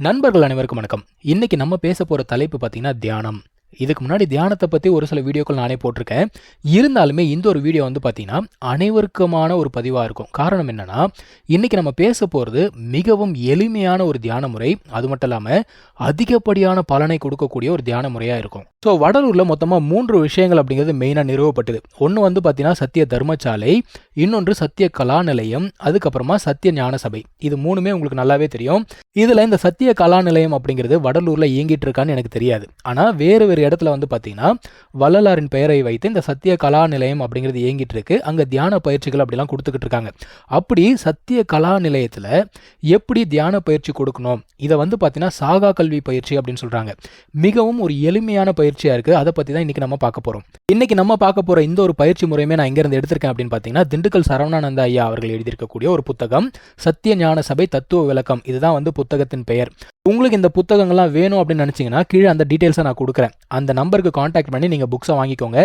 நண்பர்கள் அனைவருக்கும் வணக்கம். இன்னைக்கு நம்ம பேச போற தலைப்பு பார்த்தீங்கன்னா தியானம். இதுக்கு முன்னாடி தியானத்தை பற்றி ஒரு சில வீடியோக்கள் நானே போட்டிருக்கேன். இருந்தாலுமே இந்த ஒரு வீடியோ வந்து பார்த்தீங்கன்னா அனைவருக்குமான ஒரு பதிவாக இருக்கும். காரணம் என்னன்னா இன்னைக்கு நம்ம பேச போகிறது மிகவும் எளிமையான ஒரு தியான முறை. அது மட்டும் இல்லாமல் அதிகப்படியான பலனை கொடுக்கக்கூடிய ஒரு தியான முறையாக இருக்கும். ஸோ வடலூரில் மொத்தமாக மூன்று விஷயங்கள் அப்படிங்கிறது மெயினாக நிறுவப்பட்டது. ஒன்று வந்து பார்த்தீங்கன்னா சத்திய தர்மசாலை இன்னொன்று சத்திய கலா நிலையம் அதுக்கப்புறமா சத்திய ஞான சபை. இது மூணுமே உங்களுக்கு நல்லாவே தெரியும். இதில் இந்த சத்திய கலா நிலையம் அப்படிங்கிறது வடலூரில் இயங்கிட்டு இருக்கான்னு எனக்கு தெரியாது. ஆனால் வேறு வேறு இடத்துல வந்து பார்த்தீங்கன்னா வள்ளலாரின் பெயரை வைத்து இந்த சத்திய கலா நிலையம் அப்படிங்கிறது இயங்கிட்டு இருக்கு அங்கே தியான பயிற்சிகள் அப்படிலாம் கொடுத்துக்கிட்டு இருக்காங்க அப்படி சத்திய கலா நிலையத்தில் எப்படி தியான பயிற்சி கொடுக்கணும்? இதை வந்து பார்த்தீங்கன்னா சாகா கல்வி பயிற்சி அப்படின்னு சொல்கிறாங்க மிகவும் ஒரு எளிமையான பயிற்சியாக இருக்குது அதை பற்றி தான் இன்றைக்கி நம்ம பார்க்க போகிறோம் இன்றைக்கி நம்ம பார்க்க போகிற இந்த ஒரு பயிற்சி முறையுமே நான் இங்கேருந்து எடுத்திருக்கேன் அப்படின்னு பார்த்தீங்கன்னா திண்டுக்கல் சரவணானந்த ஐயா அவர்கள் எழுதியிருக்கக்கூடிய ஒரு புத்தகம் சத்திய ஞான சபை தத்துவ விளக்கம். இதுதான் வந்து புத்தகத்தின் பெயர். உங்களுக்கு இந்த புத்தகங்கள்லாம் வேணும் அப்படின்னு நினச்சிங்கன்னா கீழே அந்த டீட்டெயில்ஸை நான் கொடுக்குறேன். அந்த நம்பருக்கு காண்டாக்ட் பண்ணி நீங்கள் புக்ஸை வாங்கிக்கோங்க.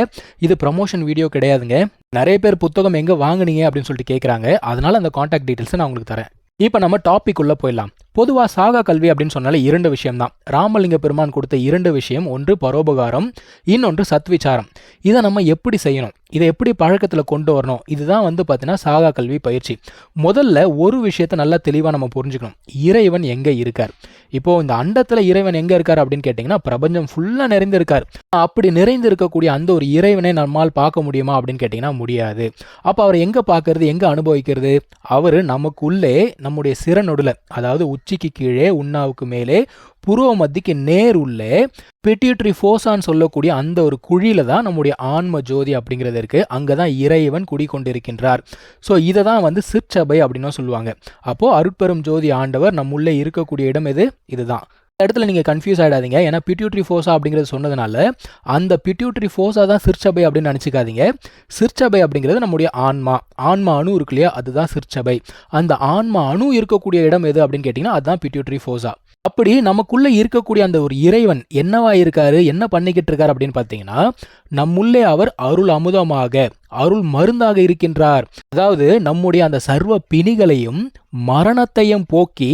இது ப்ரமோஷன் வீடியோ கிடையாதுங்க. நிறைய பேர் புத்தகம் எங்கே வாங்குனீங்க அப்படின்னு சொல்லிட்டு கேட்குறாங்க அதனால் அந்த காண்டாக்ட் டீட்டெயில்ஸை நான் உங்களுக்கு தரேன். இப்போ நம்ம டாபிக் உள்ளே போயிடலாம். பொதுவாக சாகா கல்வி அப்படின்னு சொன்னாலே இரண்டு விஷயம் தான் ராமலிங்க பெருமான் கொடுத்த இரண்டு விஷயம் ஒன்று பரோபகாரம் இன்னொன்று சத்விச்சாரம் இதை நம்ம எப்படி செய்யணும்? இதை எப்படி பழக்கத்தில் கொண்டு வரணும்? இதுதான் வந்து பார்த்தீங்கன்னா சாகா கல்வி பயிற்சி. முதல்ல ஒரு விஷயத்தை நல்லா தெளிவாக நம்ம புரிஞ்சுக்கணும். இறைவன் எங்கே இருக்கார்? இப்போ இந்த அண்டத்தில் இறைவன் எங்கே இருக்கார் அப்படின்னு கேட்டிங்கன்னா பிரபஞ்சம் ஃபுல்லாக நிறைந்திருக்கார். அப்படி நிறைந்து இருக்கக்கூடிய அந்த ஒரு இறைவனை நம்மால் பார்க்க முடியுமா அப்படின்னு கேட்டிங்கன்னா முடியாது. அப்போ அவர் எங்கே பார்க்கறது? எங்கே அனுபவிக்கிறது? அவர் நமக்குள்ளே நம்முடைய சிறநொடுல அதாவது உச்சிக்கு கீழே உண்ணாவுக்கு மேலே புருவ மத்திக்கு நேர் உள்ளே பிட்யூட்ரி ஃபோசான்னு சொல்லக்கூடிய அந்த ஒரு குழியில தான் நம்முடைய ஆன்ம ஜோதி அப்படிங்கிறது இருக்கு. அங்கே தான் இறைவன் குடிக்கொண்டிருக்கின்றார் ஸோ இதை தான் வந்து சிற்சபை அப்படின்னு சொல்லுவாங்க. அப்போது அருட்பெரும் ஜோதி ஆண்டவர் நம்முள்ளே இருக்கக்கூடிய இடம் எது? இதுதான். இடத்துல நீங்கள் கன்ஃபியூஸ் ஆகிடாதீங்க ஏன்னா பிட்யூட்ரி ஃபோஸா அப்படிங்கிறது சொன்னதுனால அந்த பிட்யூட்ரி ஃபோர்ஸாக தான் சிற்சபை அப்படின்னு நினச்சிக்காதீங்க. சிற்சபை அப்படிங்கிறது நம்முடைய ஆன்மா. ஆன்மா அணு இருக்கு இல்லையா? அதுதான் சிற்சபை. அந்த ஆன்மா அணு இருக்கக்கூடிய இடம் எது அப்படின்னு கேட்டிங்கன்னா அதுதான் பிட்யூட்ரி ஃபோஸா அப்படி நமக்குள்ளே இருக்கக்கூடிய அந்த ஒரு இறைவன் என்னவா இருக்காரு? என்ன பண்ணிக்கிட்டு இருக்கார் அப்படின்னு பார்த்தீங்கன்னா நம்முள்ளே அவர் அருள் அமுதமாக அருள் மருந்தாக இருக்கின்றார். அதாவது நம்முடைய அந்த சர்வ பிணிகளையும் மரணத்தையும் போக்கி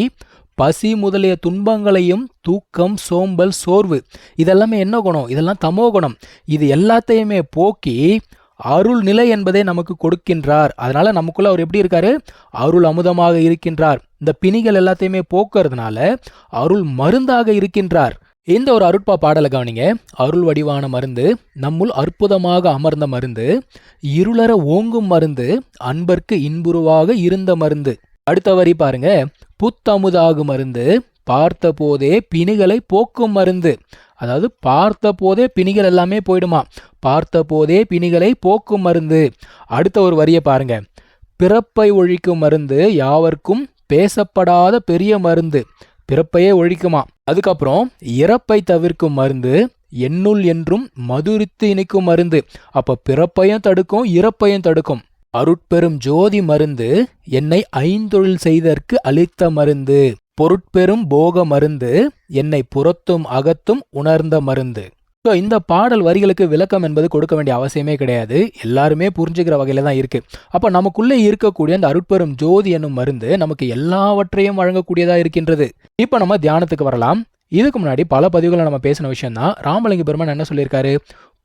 பசி முதலிய துன்பங்களையும் தூக்கம் சோம்பல் சோர்வு இதெல்லாமே என்ன குணம்? இதெல்லாம் தமோ குணம். இது எல்லாத்தையுமே போக்கி அருள் நிலை என்பதை நமக்கு கொடுக்கின்றார். அதனால நமக்குள்ள அவர் எப்படி இருக்காரு? அருள் அமுதமாக இருக்கின்றார். இந்த பிணிகள் எல்லாத்தையுமே போக்குறதுனால அருள் மருந்தாக இருக்கின்றார். இந்த ஒரு அருட்பா பாடலை கவனிங்க. அருள் வடிவான மருந்து நம்முள் அற்புதமாக அமர்ந்த மருந்து இருளற ஓங்கும் மருந்து அன்பர்க்கு இன்புருவாக இருந்த மருந்து. அடுத்த வரி பாருங்க. புத்தமுதாகு மருந்து பார்த்த போதே பிணிகளை போக்கும் மருந்து. அதாவது பார்த்த போதே பிணிகள் எல்லாமே போயிடுமா? பார்த்த போதே பிணிகளை போக்கும் மருந்து. அடுத்த ஒரு வரியை பாருங்க. பிறப்பை ஒழிக்கும் மருந்து யாவர்க்கும் பேசப்படாத பெரிய மருந்து. பிறப்பையே ஒழிக்குமா? அதுக்கப்புறம் இறப்பை தவிர்க்கும் மருந்து எண்ணுள் என்றும் மதுரித்து இணைக்கும் மருந்து. அப்போ பிறப்பையும் தடுக்கும் இறப்பையும் தடுக்கும். அருட்பெரும் ஜோதி மருந்து என்னை ஐந்தொழில் செய்தற்கு அளித்த மருந்து. பொருட்பெரும் போக மருந்து என்னை புறத்தும் அகத்தும் உணர்ந்த மருந்து. ஸோ இந்த பாடல் வரிகளுக்கு விளக்கம் என்பது கொடுக்க வேண்டிய அவசியமே கிடையாது. எல்லாருமே புரிஞ்சுக்கிற வகையில தான் இருக்கு. அப்போ நமக்குள்ளே இருக்கக்கூடிய அந்த அருட்பெரும் ஜோதி என்னும் மருந்து நமக்கு எல்லாவற்றையும் வழங்கக்கூடியதா இருக்கின்றது. இப்போ நம்ம தியானத்துக்கு வரலாம். இதுக்கு முன்னாடி பல பதிவுகளை நம்ம பேசின விஷயம் தான் ராமலிங்க பெருமான் என்ன சொல்லியிருக்காரு?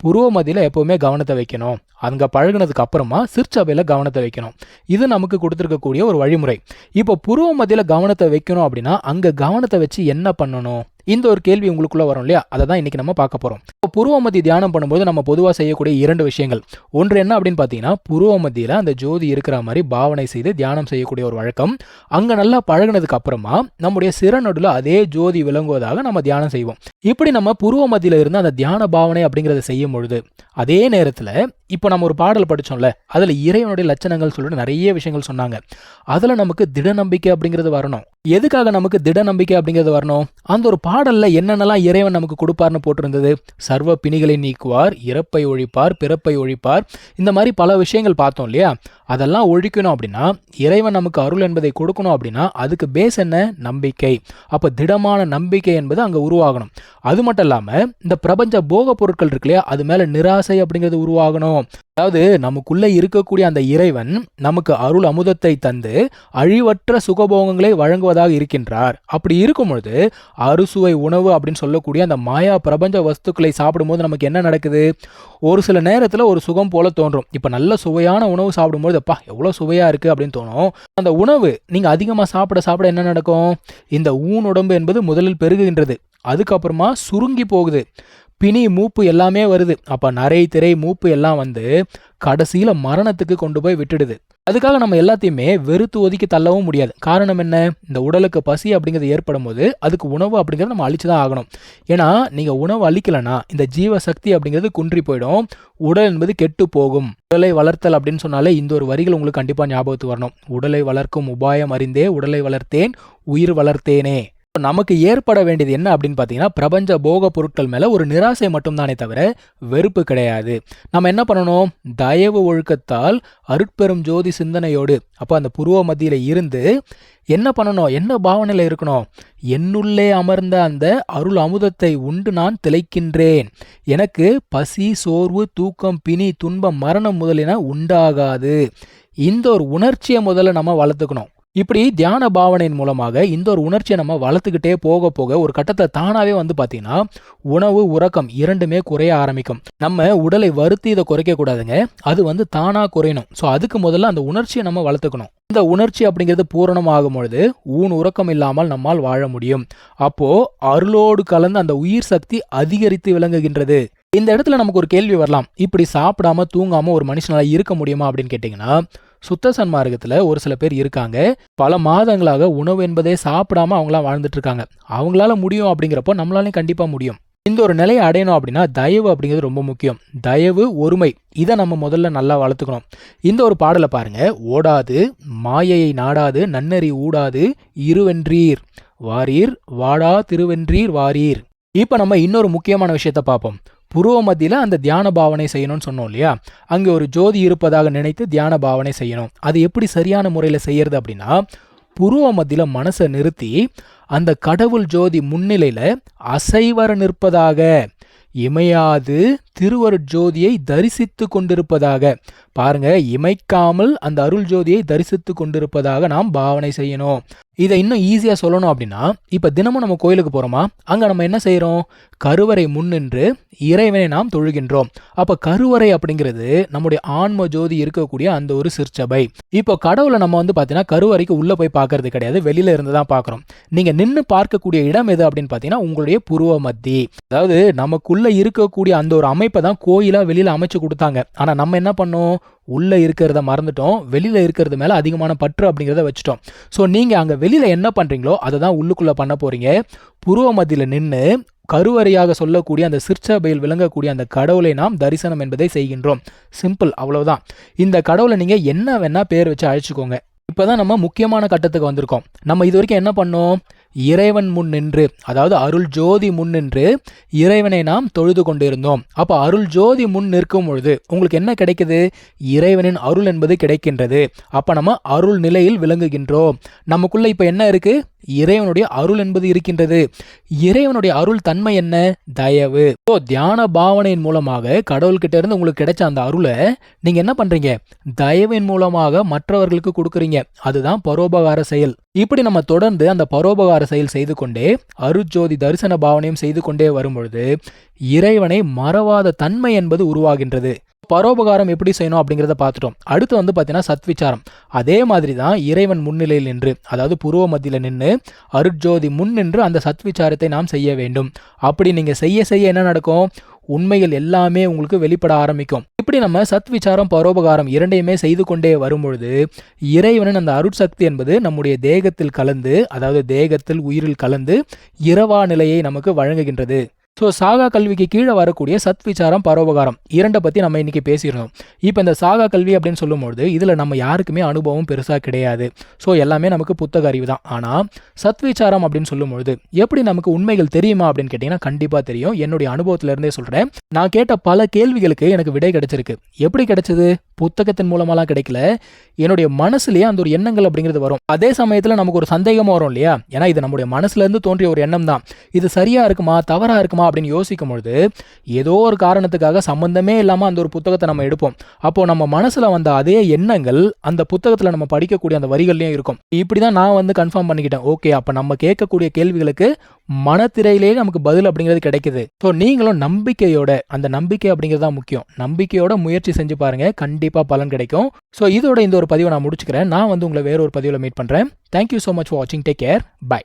புருவ மதியில் எப்போவுமே கவனத்தை வைக்கணும். அங்கே பழகுனதுக்கு அப்புறமா சிற்சபையில் கவனத்தை வைக்கணும். இது நமக்கு கொடுத்துருக்கக்கூடிய ஒரு வழிமுறை. இப்போ புருவ மதியில் கவனத்தை வைக்கணும் அப்படின்னா அங்கே கவனத்தை வச்சு என்ன பண்ணணும்? இந்த ஒரு கேள்வி உங்களுக்குள்ள வரும் இல்லையா? அதை தான் இன்னைக்கு நம்ம பார்க்க போறோம். இப்போ புருவமதி தியானம் பண்ணும்போது நம்ம பொதுவாக செய்யக்கூடிய இரண்டு விஷயங்கள். ஒன்று என்ன அப்படின்னு பார்த்தீங்கன்னா புருவமதியில் அந்த ஜோதி இருக்கிற மாதிரி பாவனை செய்து தியானம் செய்யக்கூடிய ஒரு வழக்கம். அங்கே நல்லா பழகுனதுக்கு அப்புறமா நம்முடைய சிறநடுல அதே ஜோதி விளங்குவதாக நம்ம தியானம் செய்வோம். இப்படி நம்ம புருவமதியில் இருந்து அந்த தியான பாவனை அப்படிங்கிறத செய்யும் பொழுது அதே நேரத்தில் இப்போ நம்ம ஒரு பாடல் படித்தோம்ல அதில் இறைவனுடைய லட்சணங்கள் சொல்லிட்டு நிறைய விஷயங்கள் சொன்னாங்க. அதில் நமக்கு திட நம்பிக்கை அப்படிங்கிறது வரணும். எதுக்காக நமக்கு திட நம்பிக்கை அப்படிங்கிறது வரணும்? அந்த ஒரு பாடல்ல என்னென்னலாம் இறைவன் நமக்கு கொடுப்பார்னு போட்டிருந்தது? சர்வ பிணிகளை நீக்குவார் இறப்பை ஒழிப்பார் பிறப்பை ஒழிப்பார். இந்த மாதிரி பல விஷயங்கள் பார்த்தோம் இல்லையா? அதெல்லாம் ஒழிக்கணும் அப்படின்னா இறைவன் நமக்கு அருள் என்பதை கொடுக்கணும் அப்படின்னா அதுக்கு பேஸ் என்ன? நம்பிக்கை. அப்போ திடமான நம்பிக்கை என்பது அங்கே உருவாகணும். அது மட்டும் இல்லாமல் இந்த பிரபஞ்ச போக பொருட்கள் இருக்கு இல்லையா? அது மேலே நிராசை அப்படிங்கிறது உருவாகணும். அதாவது நமக்குள்ள இருக்கக்கூடிய அந்த இறைவன் நமக்கு அருள் அமுதத்தை தந்து அழிவற்ற சுகபோகங்களை வழங்குவதாக இருக்கின்றார். அப்படி இருக்கும் பொழுது அறுசுவை உணவு அப்படின்னு சொல்லக்கூடிய அந்த மாயா பிரபஞ்ச வஸ்துக்களை சாப்பிடும்போது நமக்கு என்ன நடக்குது? ஒரு சில நேரத்தில் ஒரு சுகம் போல தோன்றும். இப்போ நல்ல சுவையான உணவு சாப்பிடும்போது அப்பா எவ்வளோ சுவையாக இருக்குது அப்படின்னு தோணும். அந்த உணவு நீங்கள் அதிகமாக சாப்பிட சாப்பிட என்ன நடக்கும்? இந்த ஊன் உடம்பு என்பது முதலில் பெருகுகின்றது. அதுக்கப்புறமா சுருங்கி போகுது. பிணி மூப்பு எல்லாமே வருது. அப்போ நரை திரை மூப்பு எல்லாம் வந்து கடைசியில் மரணத்துக்கு கொண்டு போய் விட்டுடுது. அதுக்காக நம்ம எல்லாத்தையுமே வெறுத்து ஒதுக்கி தள்ளவும் முடியாது. காரணம் என்ன? இந்த உடலுக்கு பசி அப்படிங்கிறது ஏற்படும் போது அதுக்கு உணவு அப்படிங்கிறத நம்ம அழிச்சு தான் ஆகணும். ஏன்னா நீங்கள் உணவு அழிக்கலைன்னா இந்த ஜீவ சக்தி அப்படிங்கிறது குன்றி போயிடும். உடல் என்பது கெட்டு போகும். உடலை வளர்த்தல் அப்படின்னு சொன்னாலே இந்த ஒரு வரிகள் உங்களுக்கு கண்டிப்பாக ஞாபகத்துக்கு வரணும். உடலை வளர்க்கும் உபாயம் அறிந்தே உடலை வளர்த்தேன் உயிர் வளர்த்தேனே. நமக்கு ஏற்பட வேண்டியது என்ன அப்படின்னு பார்த்தீங்கன்னா பிரபஞ்ச போக பொருட்கள் மேலே ஒரு நிராசை மட்டும்தானே தவிர வெறுப்பு கிடையாது. நம்ம என்ன பண்ணணும்? தயவு ஒழுக்கத்தால் அருட்பெரும் ஜோதி சிந்தனையோடு அப்போ அந்த புருவ மத்தியில் இருந்து என்ன பண்ணணும்? என்ன பாவனையில் இருக்கணும்? என்னுள்ளே அமர்ந்த அந்த அருள் அமுதத்தை உண்டு நான் திளைக்கின்றேன். எனக்கு பசி சோர்வு தூக்கம் பிணி துன்பம் மரணம் முதலின உண்டாகாது. இந்த ஒரு உணர்ச்சியை முதல்ல நம்ம வளர்த்துக்கணும். இப்படி தியான பாவனையின் மூலமாக இந்த ஒரு உணர்ச்சியை நம்ம வளர்த்துக்கிட்டே போக போக ஒரு கட்டத்தை தானாகவே வந்து பார்த்தீங்கன்னா உணவு உறக்கம் இரண்டுமே குறைய ஆரம்பிக்கும். நம்ம உடலை வருத்தி இதை குறைக்க கூடாதுங்க. அது வந்து தானாக குறையணும். ஸோ அதுக்கு முதல்ல அந்த உணர்ச்சியை நம்ம வளர்த்துக்கணும். இந்த உணர்ச்சி அப்படிங்கிறது பூரணமாகும் பொழுது ஊன் உறக்கம் இல்லாமல் நம்மால் வாழ முடியும். அப்போ அருளோடு கலந்து அந்த உயிர் சக்தி அதிகரித்து விளங்குகின்றது. இந்த இடத்துல நமக்கு ஒரு கேள்வி வரலாம். இப்படி சாப்பிடாம தூங்காம ஒரு மனுஷனால இருக்க முடியுமா அப்படின்னு கேட்டிங்கன்னா சுத்த சன்மார்க்கத்தில் ஒரு சில பேர் இருக்காங்க. பல மாதங்களாக உணவு என்பதே சாப்பிடாம அவங்களாம் வாழ்ந்துட்டு இருக்காங்க அவங்களால முடியும் அப்படிங்கிறப்போ நம்மளாலையும் கண்டிப்பாக முடியும். இந்த ஒரு நிலையை அடையணும் அப்படின்னா தயவு அப்படிங்கிறது ரொம்ப முக்கியம். தயவு ஒருமை இதை நம்ம முதல்ல நல்லா வளர்த்துக்கணும். இந்த ஒரு பாடலை பாருங்க. ஓடாது மாயையை நாடாது நன்னறி ஊடாது இருவென்றீர். வாரீர் வாடா திருவென்றீர் வாரீர். இப்போ நம்ம இன்னொரு முக்கியமான விஷயத்த பார்ப்போம். புருவ மத்தியில் அந்த தியான பாவனை செய்யணும்னு சொன்னோம் இல்லையா? அங்கே ஒரு ஜோதி இருப்பதாக நினைத்து தியான பாவனை செய்யணும். அது எப்படி சரியான முறையில் செய்யறது அப்படின்னா புருவ மத்தியில் மனசை நிறுத்தி அந்த கடவுள் ஜோதி முன்னிலையில் அசைவர நிற்பதாக இமையாது திருவரு ஜோதியை தரிசித்து கொண்டிருப்பதாக. பாருங்க இமைக்காமல் அந்த அருள் ஜோதியை தரிசித்து கொண்டிருப்பதாக நாம் பாவனை செய்யணும். இதை இன்னும் ஈஸியாக சொல்லணும் அப்படின்னா இப்போ தினமும் நம்ம கோயிலுக்கு போகிறோமா அங்கே நம்ம என்ன செய்கிறோம் கருவறை முன்னின்று இறைவனை நாம் தொழுகின்றோம். அப்போ கருவறை அப்படிங்கிறது நம்முடைய ஆன்ம ஜோதி இருக்கக்கூடிய அந்த ஒரு சிற்சபை. இப்போ கடவுளை நம்ம வந்து பார்த்தீங்கன்னா கருவறைக்கு உள்ளே போய் பார்க்கறது கிடையாது. வெளியில இருந்து தான் பார்க்குறோம் நீங்கள் நின்று பார்க்கக்கூடிய இடம் எது அப்படின்னு பார்த்தீங்கன்னா உங்களுடைய புருவ மத்தி. அதாவது நமக்குள்ளே இருக்கக்கூடிய அந்த ஒரு அமைப்பை தான் கோயிலாக வெளியில் அமைச்சு கொடுத்தாங்க. ஆனால் நம்ம என்ன பண்ணோம்? உள்ளே இருக்கிறத மறந்துட்டோம் வெளியில் இருக்கிறது மேலே அதிகமான பற்று அப்படிங்கிறத வச்சுட்டோம். ஸோ நீங்கள் அங்கே வெளியில் என்ன பண்ணுறீங்களோ அதை தான் உள்ளுக்குள்ளே பண்ண போகிறீங்க புருவ மத்தியில் நின்று கருவறையாக சொல்லக்கூடிய அந்த சிற்சபையில் விளங்கக்கூடிய அந்த கடவுளை நாம் தரிசனம் என்பதை செய்கின்றோம். சிம்பிள் அவ்வளவுதான். இந்த கடவுளை நீங்கள் என்ன வேணால் பேர் வச்சு அழைச்சிக்கோங்க. இப்போ தான் நம்ம முக்கியமான கட்டத்துக்கு வந்திருக்கோம். நம்ம இது வரைக்கும் என்ன பண்ணோம்? இறைவன் முன் நின்று அதாவது அருள் ஜோதி முன் நின்று இறைவனை நாம் தொழுது கொண்டிருந்தோம். அப்போ அருள் ஜோதி முன் நிற்கும் பொழுது உங்களுக்கு என்ன கிடைக்குது? இறைவனின் அருள் என்பது கிடைக்கின்றது. அப்போ நம்ம அருள் நிலையில் விளங்குகின்றோம். நமக்குள்ள இப்போ என்ன இருக்குது இறைவனுடைய அருள் என்பது இருக்கின்றது. இறைவனுடைய அருள் தன்மை என்ன? தயவு. ஸோ தியான பாவனையின் மூலமாக கடவுள்கிட்ட இருந்து உங்களுக்கு கிடைச்ச அந்த அருளை நீங்க என்ன பண்றீங்க? தயவின் மூலமாக மற்றவர்களுக்கு கொடுக்குறீங்க. அதுதான் பரோபகார செயல். இப்படி நம்ம தொடர்ந்து அந்த பரோபகார செயல் செய்து கொண்டே அருஜோதி தரிசன பாவனையும் செய்து கொண்டே வரும்பொழுது இறைவனை மறவாத தன்மை என்பது உருவாகின்றது. பரோபகாரம் எப்படி செய்யணும் அப்படிங்கிறத பார்த்துட்டோம். அடுத்து வந்து பார்த்தீங்கன்னா சத்விச்சாரம் அதே மாதிரி தான் இறைவன் முன்னிலையில் நின்று அதாவது புருவ மத்தியில் நின்று அருட்ஜோதி முன் நின்று அந்த சத்விச்சாரத்தை நாம் செய்ய வேண்டும். அப்படி நீங்கள் செய்ய செய்ய என்ன நடக்கும்? உண்மைகள் எல்லாமே உங்களுக்கு வெளிப்பட ஆரம்பிக்கும். இப்படி நம்ம சத் விசாரம் பரோபகாரம் இரண்டையுமே செய்து கொண்டே வரும்பொழுது இறைவனின் அந்த அருட்சக்தி என்பது நம்முடைய தேகத்தில் கலந்து அதாவது தேகத்தில் உயிரில் கலந்து இரவா நிலையை நமக்கு வழங்குகின்றது. ஸோ சாகா கல்விக்கு கீழே வரக்கூடிய சத் விசாரம் பரோபகாரம் இரண்டை பற்றி நம்ம இன்றைக்கி பேசியிருந்தோம். இப்போ இந்த சாகா கல்வி அப்படின்னு சொல்லும்பொழுது இதில் நம்ம யாருக்குமே அனுபவம் பெருசாக கிடையாது. ஸோ எல்லாமே நமக்கு புத்தக அறிவு தான். ஆனால் சத் விசாரம் அப்படின்னு சொல்லும்பொழுது எப்படி நமக்கு உண்மைகள் தெரியுமா அப்படின்னு கேட்டிங்கன்னா கண்டிப்பாக தெரியும். என்னுடைய அனுபவத்திலேருந்தே சொல்கிறேன் நான் கேட்ட பல கேள்விகளுக்கு எனக்கு விடை கிடைச்சிருக்கு. எப்படி கிடைச்சது? புத்தகத்தின் மூலமாலாம் கிடைக்கல. என்னுடைய மனசுலேயே அந்த ஒரு எண்ணங்கள் அப்படிங்கிறது வரும். அதே சமயத்தில் நமக்கு ஒரு சந்தேகமும் வரும் இல்லையா? ஏன்னா இது நம்முடைய மனசுலேருந்து தோன்றிய ஒரு எண்ணம் தான். இது சரியாக இருக்குமா? தவறாக இருக்குமா? அப்படின்னு யோசிக்கும் பொழுது ஏதோ ஒரு காரணத்துக்காக சம்பந்தமே இல்லாமல் அந்த ஒரு புத்தகத்தை நம்ம எடுப்போம். அப்போ நம்ம மனசுல வந்த அதே எண்ணங்கள் அந்த புத்தகத்தில் நம்ம படிக்கக்கூடிய அந்த வரிகள்லையும் இருக்கும். இப்படி தான் நான் வந்து கன்ஃபார்ம் பண்ணிக்கிட்டேன். ஓகே அப்போ நம்ம கேட்கக்கூடிய கேள்விகளுக்கு மனத்திரையிலேயே நமக்கு பதில் அப்படிங்கிறது கிடைக்குது. ஸோ நீங்களும் நம்பிக்கையோட அந்த நம்பிக்கை அப்படிங்கிறது தான் முக்கியம். நம்பிக்கையோட முயற்சி செஞ்சு பாருங்க. கண்டிப்பாக பலன் கிடைக்கும். ஸோ இதோட இந்த ஒரு பதிவை நான் முடிச்சுக்கிறேன். நான் வந்து உங்களை வேற ஒரு பதிவில் மீட் பண்ணுறேன் thank you so much for வாட்சிங் டேக் கேர் பை